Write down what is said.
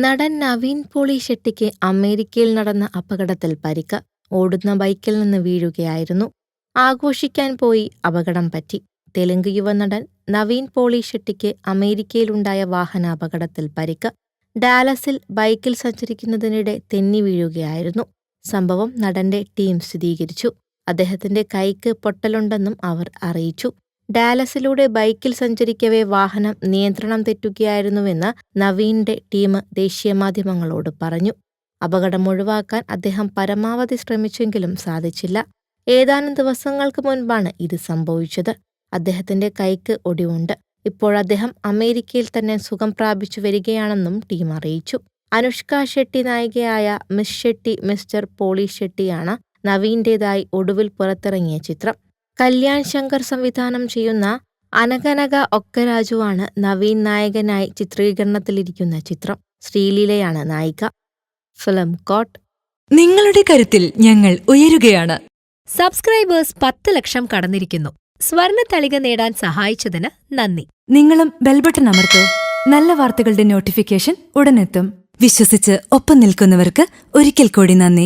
നടൻ നവീൻ പോളി ഷെട്ടിക്ക് അമേരിക്കയിൽ നടന്ന അപകടത്തിൽ പരിക്ക്. ഓടുന്ന ബൈക്കിൽ നിന്ന് വീഴുകയായിരുന്നു. ആഘോഷിക്കാൻ പോയി അപകടം പറ്റി. തെലുങ്ക് യുവനടൻ നവീൻ പോളി ഷെട്ടിക്ക് അമേരിക്കയിലുണ്ടായ വാഹനാപകടത്തിൽ പരിക്ക്. ഡാലസിൽ ബൈക്കിൽ സഞ്ചരിക്കുന്നതിനിടെ തെന്നി വീഴുകയായിരുന്നു. സംഭവം നടന്റെ ടീം സ്ഥിരീകരിച്ചു. അദ്ദേഹത്തിന്റെ കൈക്ക് പൊട്ടലുണ്ടെന്നും അവർ അറിയിച്ചു. ഡാലസിലൂടെ ബൈക്കിൽ സഞ്ചരിക്കവേ വാഹനം നിയന്ത്രണം തെറ്റുകയായിരുന്നുവെന്ന് നവീന്റെ ടീം ദേശീയ മാധ്യമങ്ങളോട് പറഞ്ഞു. അപകടം ഒഴിവാക്കാൻ അദ്ദേഹം പരമാവധി ശ്രമിച്ചെങ്കിലും സാധിച്ചില്ല. ഏതാനും ദിവസങ്ങൾക്ക് മുൻപാണ് ഇത് സംഭവിച്ചത്. അദ്ദേഹത്തിന്റെ കൈക്ക് ഒടിവുണ്ട്. ഇപ്പോൾ അദ്ദേഹം അമേരിക്കയിൽ തന്നെ സുഖം പ്രാപിച്ചു വരികയാണെന്നും ടീം അറിയിച്ചു. അനുഷ്ക ഷെട്ടി നായികയായ മിസ് ഷെട്ടി മിസ്റ്റർ പോളി ഷെട്ടിയാണ് നവീന്റേതായി ഒടുവിൽ പുറത്തിറങ്ങിയ ചിത്രം. കല്യാൺ ശങ്കർ സംവിധാനം ചെയ്യുന്ന അനകനക ഒക്കരാജുവാണ് നവീൻ നായകനായി ചിത്രീകരണത്തിലിരിക്കുന്ന ചിത്രം. ശ്രീലീലയാണ് നായിക. ഫിലിം കോട്ട്. നിങ്ങളുടെ കരുത്തിൽ ഞങ്ങൾ ഉയരുകയാണ്. സബ്സ്ക്രൈബേഴ്സ് പത്ത് ലക്ഷം കടന്നിരിക്കുന്നു. സ്വർണ തളിക നേടാൻ സഹായിച്ചതിന് നന്ദി. നിങ്ങളും ബെൽബട്ടൺ അമർത്തോ. നല്ല വാർത്തകളുടെ നോട്ടിഫിക്കേഷൻ ഉടനെത്തും. വിശ്വസിച്ച് ഒപ്പം നിൽക്കുന്നവർക്ക് ഒരിക്കൽ കൂടി നന്ദി.